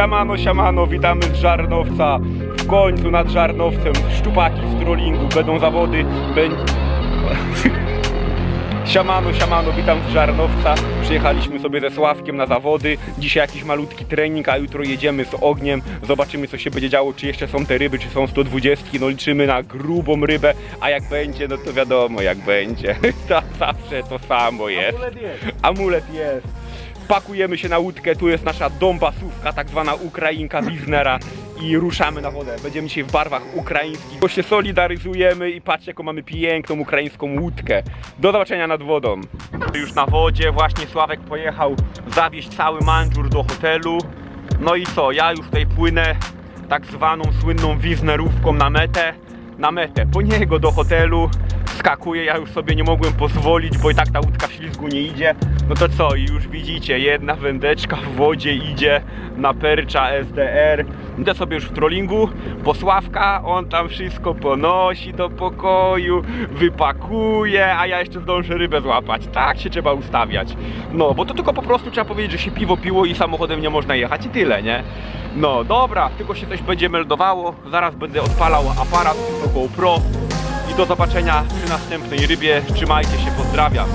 Siamano, siamano, witamy z Żarnowca. W końcu nad Żarnowcem szczupaki z trollingu, będą zawody, będzie... Siamano, siamano, witam z Żarnowca. Przyjechaliśmy sobie ze Sławkiem na zawody. Dzisiaj jakiś malutki trening, a jutro jedziemy z ogniem. Zobaczymy co się będzie działo, czy jeszcze są te ryby, czy są 120. No liczymy na grubą rybę, a jak będzie, no to wiadomo jak będzie. To zawsze to samo jest. Amulet jest. Pakujemy się na łódkę, tu jest nasza dąbasówka, tak zwana Ukrainka Wiznera i ruszamy na wodę. Będziemy dzisiaj w barwach ukraińskich, bo się solidaryzujemy i patrzcie jaką mamy piękną ukraińską łódkę. Do zobaczenia nad wodą. Już na wodzie, właśnie Sławek pojechał zawieźć cały manżur do hotelu. No i co, ja już tutaj płynę tak zwaną słynną wiznerówką na metę. Na metę, po niego do hotelu skakuję, ja już sobie nie mogłem pozwolić, bo i tak ta łódka w ślizgu nie idzie. No to co, i już widzicie, jedna wędeczka w wodzie idzie na percza SDR. Idę sobie już w trollingu, po Sławka, on tam wszystko ponosi do pokoju, wypakuje, a ja jeszcze zdążę rybę złapać. Tak się trzeba ustawiać. No, bo to tylko po prostu trzeba powiedzieć, że się piwo piło i samochodem nie można jechać i tyle, nie? No, dobra, tylko się coś będzie meldowało, zaraz będę odpalał aparat do GoPro i do zobaczenia przy następnej rybie. Trzymajcie się, pozdrawiam.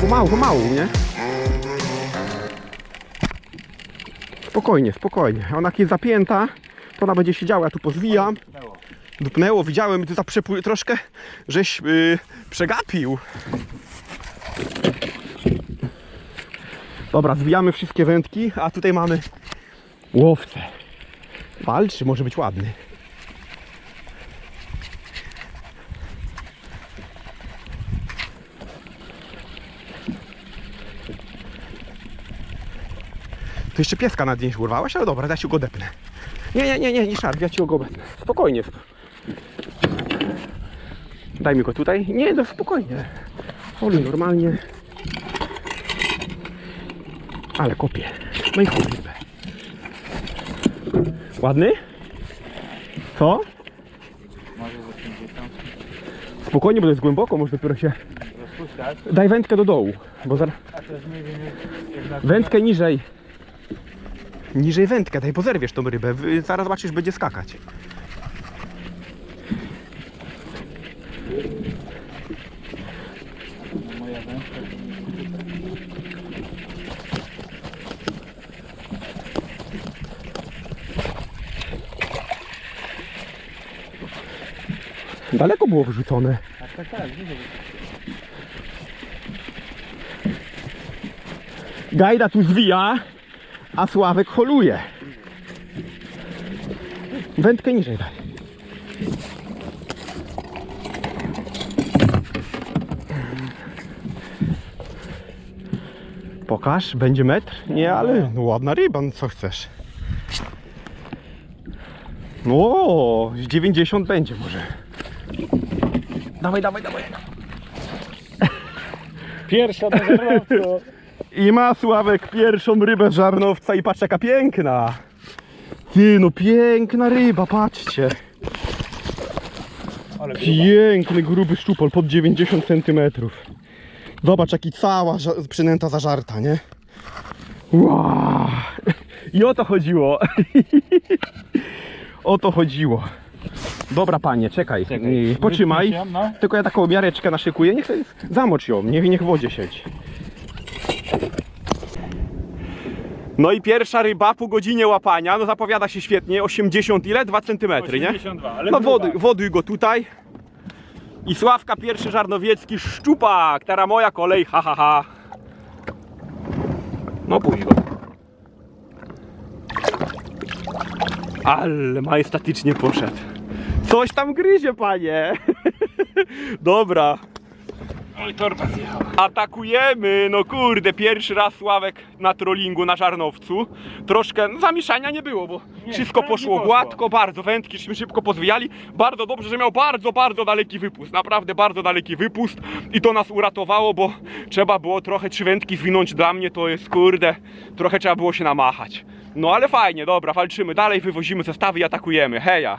Pomału, pomału, nie? Spokojnie, spokojnie. Ona jak jest zapięta, to ona będzie siedziała. Ja tu pozwijam. Dupnęło, widziałem, ty zaprzepły troszkę, żeś yy, przegapił. Dobra, zwijamy wszystkie wędki, a tutaj mamy łowcę. Walczy, może być ładny. Tu jeszcze pieska na dzień urwałaś, ale dobra, ja ci go depnę. Nie, nie, nie, nie, nie szarp, ja ci go obetnę. Spokojnie. Daj mi go tutaj. Nie, no spokojnie. Oli normalnie. Ale kopię. No i rybę. Ładny? Co? Może za 50 Spokojnie, bo to jest głęboko, może dopiero się... Daj wędkę do dołu, bo zaraz... Wędkę niżej. Niżej wędkę, daj, bo zerwiesz tą rybę. Zaraz zobaczysz, będzie skakać. Daleko było wyrzucone. Tak, tak, tak. Gajda tu zwija, a Sławek holuje. Wędkę niżej daj. Pokaż, będzie metr? Nie, ale no, ładna ryba, no co chcesz. O, z 90 będzie może. Dawaj, dawaj, dawaj. Pierwsza żarnowcu. I ma Sławek pierwszą rybę z żarnowca i patrz jaka piękna. Ty no piękna ryba, patrzcie. Ale Piękny, gruby szczupol pod 90 cm. Zobacz jaki cała przynęta zażarta, nie? Wow. I o to chodziło. o to chodziło. Dobra panie, czekaj. Czekaj, wypuść ją, no. Tylko ja taką miareczkę naszykuję. Niech sobie zamocz ją, niech, niech w wodzie siedzi. No i pierwsza ryba po godzinie łapania, no zapowiada się świetnie, 80 ile? 2 cm, nie? 82, ale No gruba. wody, woduj go tutaj. I Sławka pierwszy żarnowiecki szczupak, teraz moja kolej, ha ha ha. No pójdź go. Ale majestatycznie poszedł. Coś tam gryzie, panie. Dobra. Oj, torba zjechała. Atakujemy! No kurde, pierwszy raz Sławek na trollingu na Żarnowcu. Troszkę no, zamieszania nie było, bo Nie, wszystko poszło. gładko, bardzo wędkiśmy szybko pozwijali. Bardzo dobrze, że miał bardzo, bardzo daleki wypust. Naprawdę bardzo daleki wypust i to nas uratowało, bo trzeba było trochę trzy wędki zwinąć dla mnie, to jest kurde, trochę trzeba było się namachać. No ale fajnie, dobra, walczymy dalej, wywozimy zestawy i atakujemy. Heja!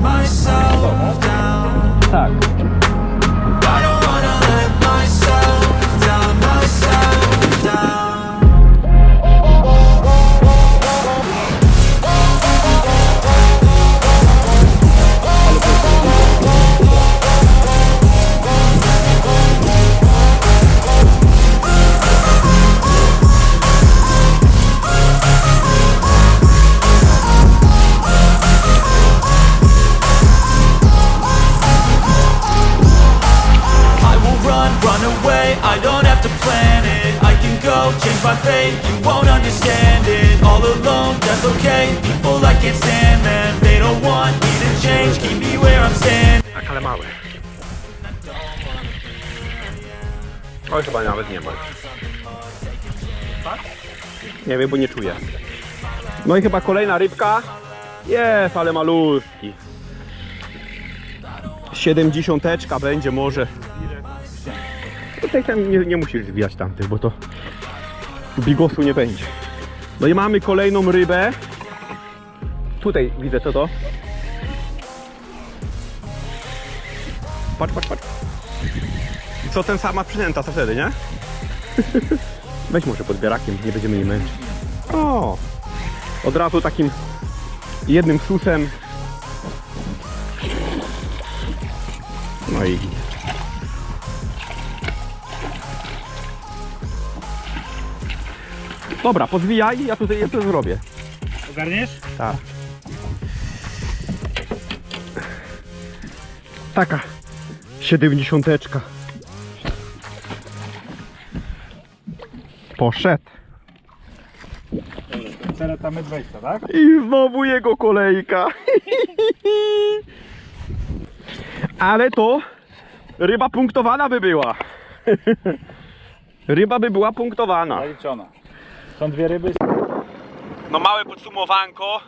myself where I'm standing Tak, ale małe. Oj, chyba nawet nie ma. Nie wiem, bo nie czuję. No i chyba kolejna rybka. Jest, ale malutki. Siedemdziesiąteczka będzie może. Tutaj tam nie, nie musisz zwijać tamtych, bo to bigosu nie będzie. No i mamy kolejną rybę. Tutaj widzę co to. Patrz, patrz, patrz. I co ten sama przynęta, co wtedy, nie? Weź może podbierakiem, nie będziemy jej męczyć. O! Od razu takim jednym susem. No i Dobra, pozwijaj, ja tutaj ja to zrobię. Ogarniesz? Tak. Taka siedemdziesiąteczka. Poszedł. Cele tam 20, tak? I znowu jego kolejka. Ale to ryba punktowana by była. Ryba by była punktowana. Zaliczona. Są dwie ryby. No małe podsumowanko.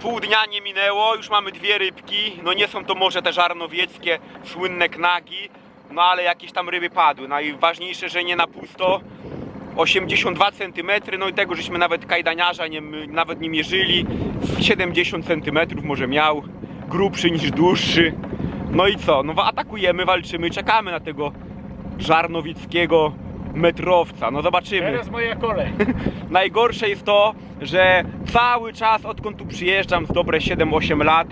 Pół dnia nie minęło, już mamy dwie rybki. No nie są to może te żarnowieckie, słynne knagi, no ale jakieś tam ryby padły. Najważniejsze, że nie na pusto. 82 cm, no i tego żeśmy nawet kajdaniarza nie, nawet nie mierzyli. 70 cm może miał, grubszy niż dłuższy. No i co? No atakujemy, walczymy, czekamy na tego żarnowieckiego metrowca. No zobaczymy. Teraz moja kolej. Najgorsze jest to, że cały czas odkąd tu przyjeżdżam z dobre 7-8 lat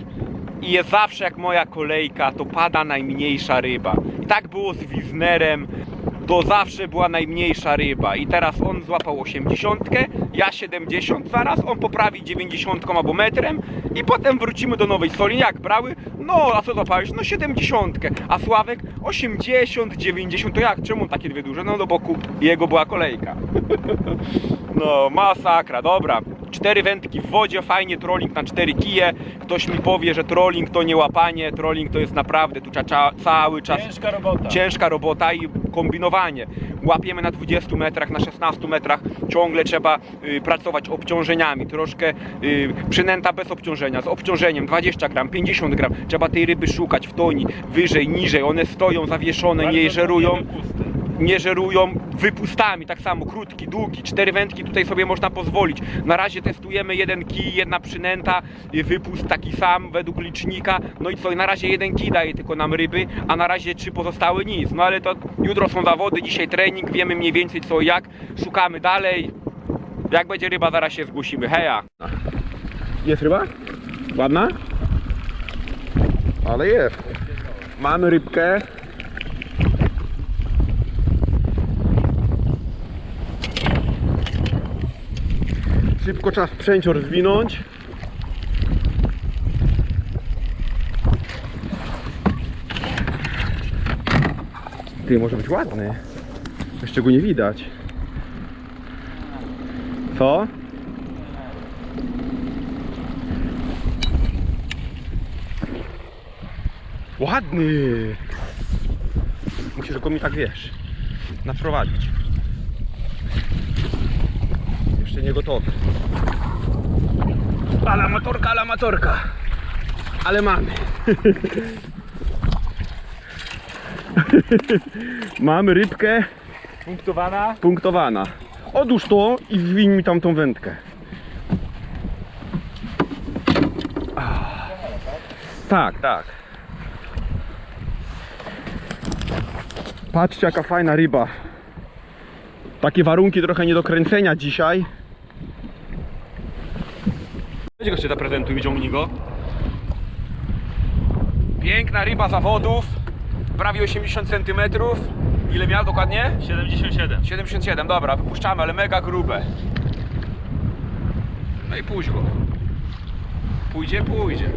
i jest zawsze jak moja kolejka, to pada najmniejsza ryba. I tak było z Wiznerem, to zawsze była najmniejsza ryba. I teraz on złapał 80, ja 70, zaraz on poprawi 90 albo metrem i potem wrócimy do Nowej Soli. Jak brały? No, a co złapałeś? No 70, a Sławek 80, 90. To jak? Czemu takie dwie duże? No do boku jego była kolejka. No, masakra, dobra. Cztery wędki w wodzie, fajnie trolling na cztery kije. Ktoś mi powie, że trolling to nie łapanie, trolling to jest naprawdę tu trzeba cały czas Ciężka robota. ciężka robota i kombinowanie. Łapiemy na 20 metrach, na 16 metrach, ciągle trzeba y, pracować obciążeniami, troszkę y, przynęta bez obciążenia, z obciążeniem 20 gram, 50 gram. Trzeba tej ryby szukać w toni, wyżej, niżej, one stoją zawieszone, Bardzo nie żerują. Nie żerują wypustami, tak samo krótki, długi, cztery wędki tutaj sobie można pozwolić. Na razie testujemy jeden kij, jedna przynęta, wypust taki sam według licznika. No i co, na razie jeden kij daje tylko nam ryby, a na razie trzy pozostałe nic. No ale to jutro są zawody, dzisiaj trening, wiemy mniej więcej co i jak, szukamy dalej. Jak będzie ryba, zaraz się zgłosimy. Heja! Jest ryba? Ładna? Ale jest. Mamy rybkę. Szybko trzeba sprzęcior rozwinąć. Ty, może być ładny. Jeszcze go nie widać. Co? Ładny! Musisz go mi tak wiesz, naprowadzić. Jeszcze nie gotowy. Ale amatorka, ale amatorka. Ale mamy. mamy rybkę Punktowana. punktowana. Odłóż to i zwiń mi tam tą wędkę. Ah. Tak, tak. Patrzcie jaka fajna ryba. Takie warunki trochę nie do kręcenia dzisiaj. Weź go jeszcze zaprezentuj, wyciągnij go. Piękna ryba zawodów. Prawie 80 cm. Ile miał dokładnie? 77. 77, dobra, wypuszczamy, ale mega grube. No i puść go. Pójdzie, pójdzie.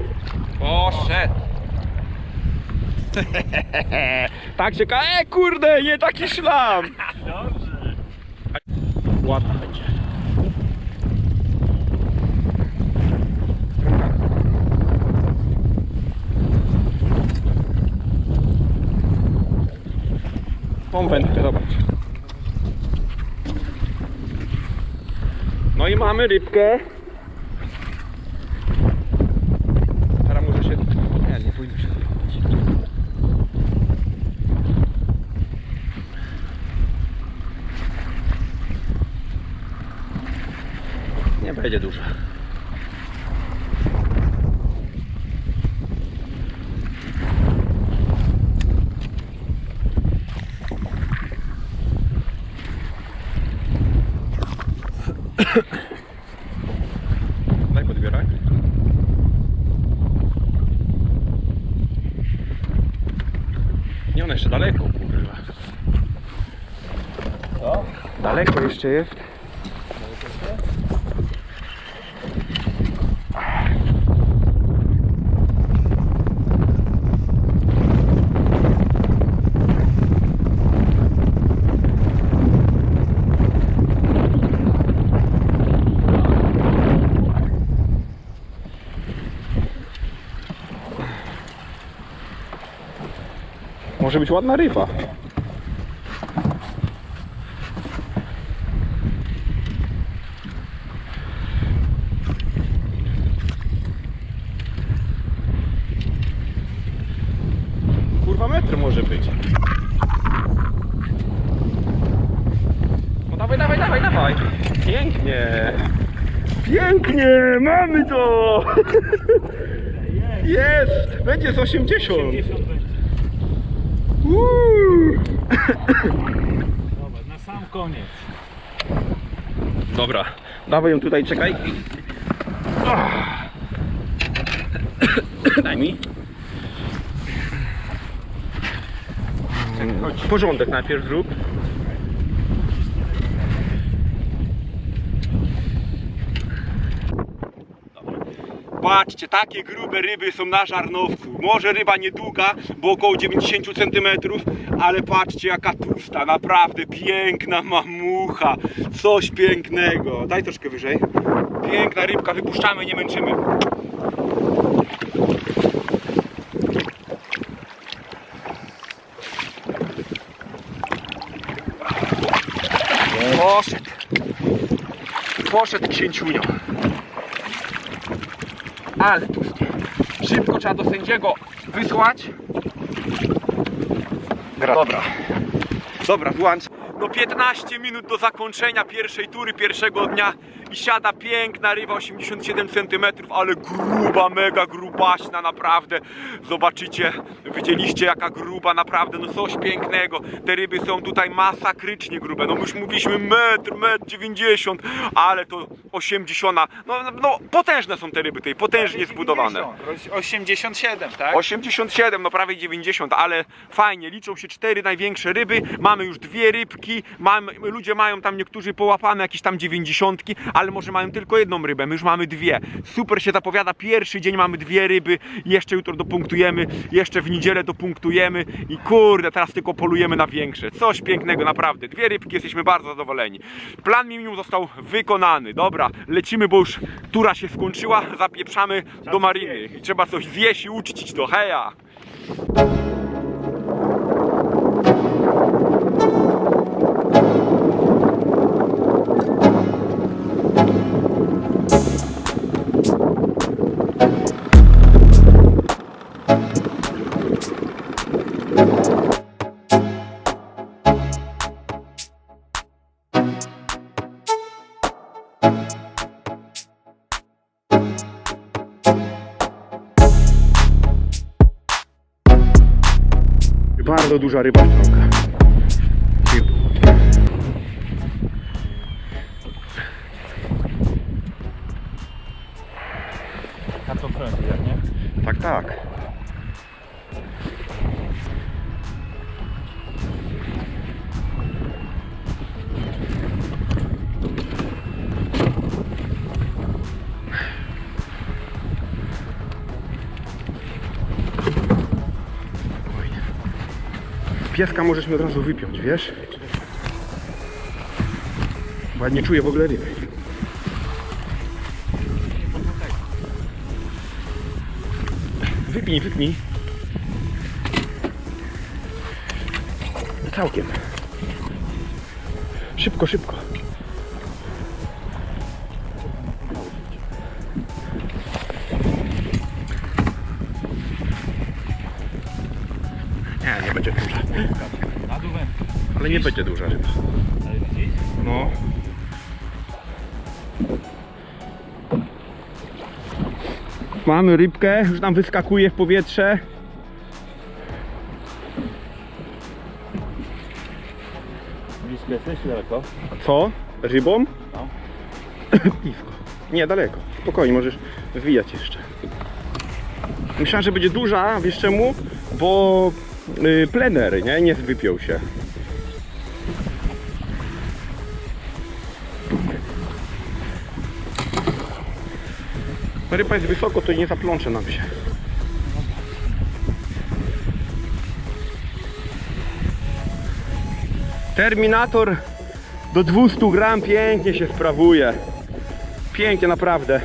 Poszedł. tak się ka... E, kurde, nie taki szlam. Dobrze. Ładna wędkę, zobacz. No i mamy rybkę. Teraz może się... Nie, nie pójdę się zjechać. Nie będzie duża. Daj podbieraj. Nie, ona jeszcze daleko, kurwa. Co? Daleko jeszcze jest. Może być ładna ryba. Kurwa metr może być. No dawaj, dawaj, dawaj, dawaj. Pięknie. Pięknie, mamy to. Jest, będzie z 80. 50 będzie. Dobra, na sam koniec. Dobra, dawaj ją tutaj, czekaj. Daj mi. Porządek najpierw zrób. Patrzcie, takie grube ryby są na żarnowcu. Może ryba niedługa, bo około 90 cm, ale patrzcie jaka tłusta, naprawdę piękna mamucha. Coś pięknego. Daj troszkę wyżej. Piękna rybka, wypuszczamy, nie męczymy. Poszedł. Poszedł księciunio. Ale. Szybko trzeba do sędziego wysłać. Dobra. Dobra, włącz. No 15 minut do zakończenia pierwszej tury pierwszego dnia i siada piękna ryba 87 cm, ale gruba, mega grubaśna naprawdę. Zobaczycie, widzieliście jaka gruba naprawdę, no coś pięknego. Te ryby są tutaj masakrycznie grube. No już mówiliśmy metr, metr 90, ale to 80. No, no potężne są te ryby tutaj, potężnie zbudowane. 87, tak? 87, no prawie 90, ale fajnie, liczą się cztery największe ryby, mamy już dwie rybki, mamy, ludzie mają tam niektórzy połapane jakieś tam 90, ale może mają tylko jedną rybę, my już mamy dwie. Super się zapowiada, pierwszy dzień mamy dwie ryby, jeszcze jutro dopunktujemy, jeszcze w niedzielę dopunktujemy i kurde, teraz tylko polujemy na większe. Coś pięknego, naprawdę. Dwie rybki, jesteśmy bardzo zadowoleni. Plan minimum został wykonany. Dobra, lecimy, bo już tura się skończyła, zapieprzamy do mariny i trzeba coś zjeść i uczcić to. Heja! Duża ryba. Na to prędzej, jak nie? Tak, tak. Pieska możesz mi od razu wypiąć, wiesz? Bo ja nie czuję w ogóle ryby. Wypnij, wypnij. Całkiem. Szybko, szybko. Na dół wędkę. Ale nie będzie duża ryba. Ale widzisz? No. Mamy rybkę, już nam wyskakuje w powietrze. Blisko jesteś, daleko? Co? Rybą? No. Blisko. Nie, daleko. Spokojnie, możesz wywijać jeszcze. Myślałem, że będzie duża, wiesz czemu? Bo y, plener, nie? Nie wypiął się. Ryba jest wysoko, to nie zaplącze nam się. Terminator do 200 gram pięknie się sprawuje. Pięknie, naprawdę.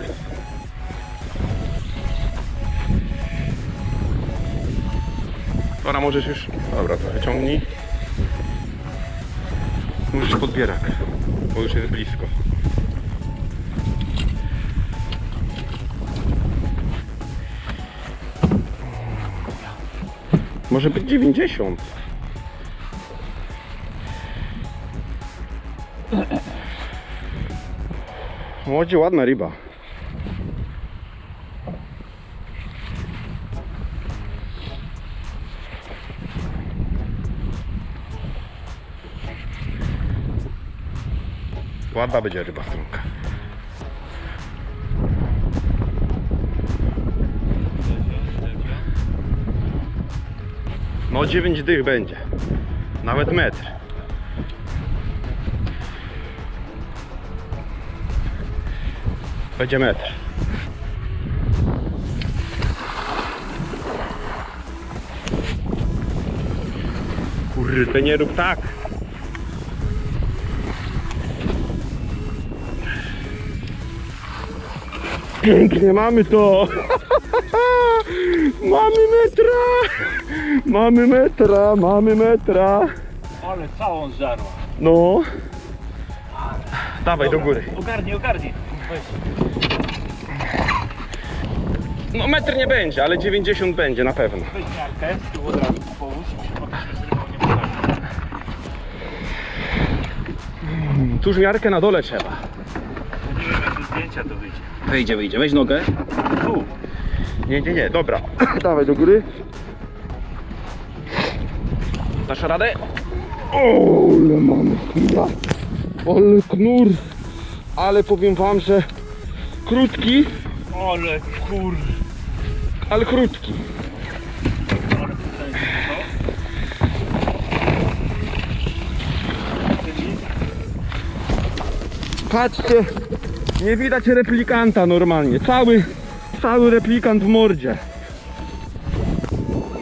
Dobra, możesz już. Dobra, trochę ciągnij. Możesz podbierak, bo już jest blisko. Może być 90. Łodzie ładna ryba. Ładna będzie ryba strąka. No 9 dych będzie. Nawet metr. Będzie metr. Kurde, nie rób tak. Pięknie, mamy to. mamy metra. Mamy metra, mamy metra. Ale całą zżarła. No. Dawaj do góry. Ogarnij, ogarnij. Weź. No metr nie będzie, ale 90 będzie na pewno. Weź miarkę, tu od razu połóż. Pokaż, że rybą nie pokaże. Tuż miarkę na dole trzeba. Zdjęcia to wyjdzie. Wyjdzie, wyjdzie. Weź nogę. Tu. Nie, nie, nie, dobra. Dawaj do góry. Dasz radę? O, ale mamy chwila. Ale knur. Ale powiem wam, że krótki, Ale kur... ale krótki. Patrzcie, nie widać replikanta normalnie. Cały, cały replikant w mordzie.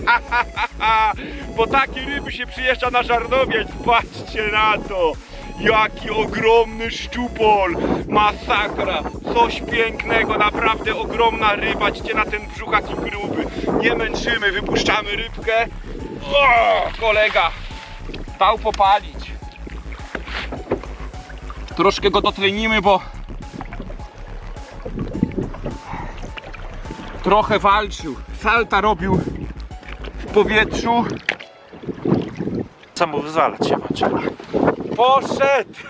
Po takie ryby się przyjeżdża na Żarnowiec. Patrzcie na to. Jaki ogromny szczupol. Masakra. Coś pięknego. Naprawdę ogromna ryba. Patrzcie na ten brzuch jaki gruby. Nie męczymy. Wypuszczamy rybkę. O, kolega. Dał popalić. Troszkę go dotlenimy, bo trochę walczył. Salta robił w powietrzu. Samo wyzwalać się ma trzeba. Poszedł!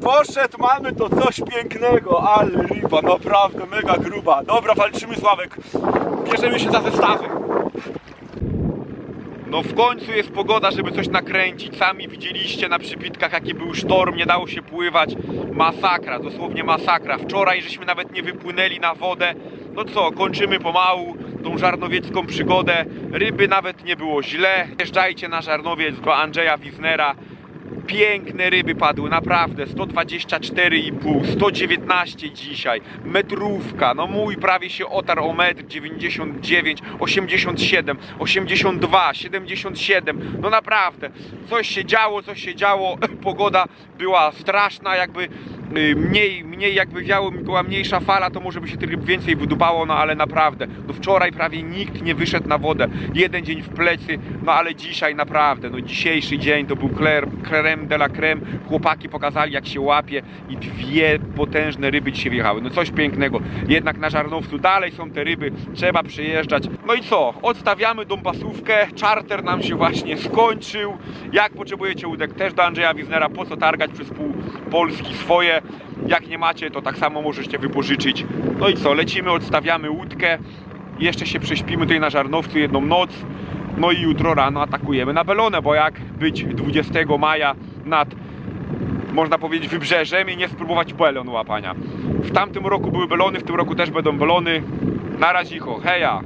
Poszedł, mamy to coś pięknego, ale ryba, naprawdę mega gruba. Dobra, walczymy Sławek. Bierzemy się za zestawy. No w końcu jest pogoda, żeby coś nakręcić. Sami widzieliście na przypitkach jaki był sztorm, nie dało się pływać. Masakra, dosłownie masakra. Wczoraj żeśmy nawet nie wypłynęli na wodę. No co, kończymy pomału tą żarnowiecką przygodę. Ryby nawet nie było źle. Jeżdżajcie na Żarnowiec do Andrzeja Wisnera. Piękne ryby padły, naprawdę 124,5, 119 dzisiaj, metrówka, no mój prawie się otarł o metr 99, 87, 82, 77, no naprawdę, coś się działo, coś się działo, pogoda była straszna, jakby mniej, mniej jakby wiało, była mniejsza fala, to może by się ryb więcej wydupało, no ale naprawdę, no wczoraj prawie nikt nie wyszedł na wodę, jeden dzień w plecy, no ale dzisiaj naprawdę, no dzisiejszy dzień to był creme de la creme, chłopaki pokazali jak się łapie i dwie potężne ryby dzisiaj wjechały, no coś pięknego, jednak na Żarnowcu dalej są te ryby, trzeba przyjeżdżać, no i co, odstawiamy dombasówkę, charter nam się właśnie skończył, jak potrzebujecie łódek? Też do Andrzeja Wiznera, po co targać przez pół Polski swoje, jak nie macie, to tak samo możecie wypożyczyć, no i co, lecimy, odstawiamy łódkę, jeszcze się prześpimy tutaj na Żarnowcu jedną noc, no i jutro rano atakujemy na Belonę, bo jak być 20 maja nad, można powiedzieć, wybrzeżem i nie spróbować belon łapania. W tamtym roku były belony, w tym roku też będą belony. Na razie, heja!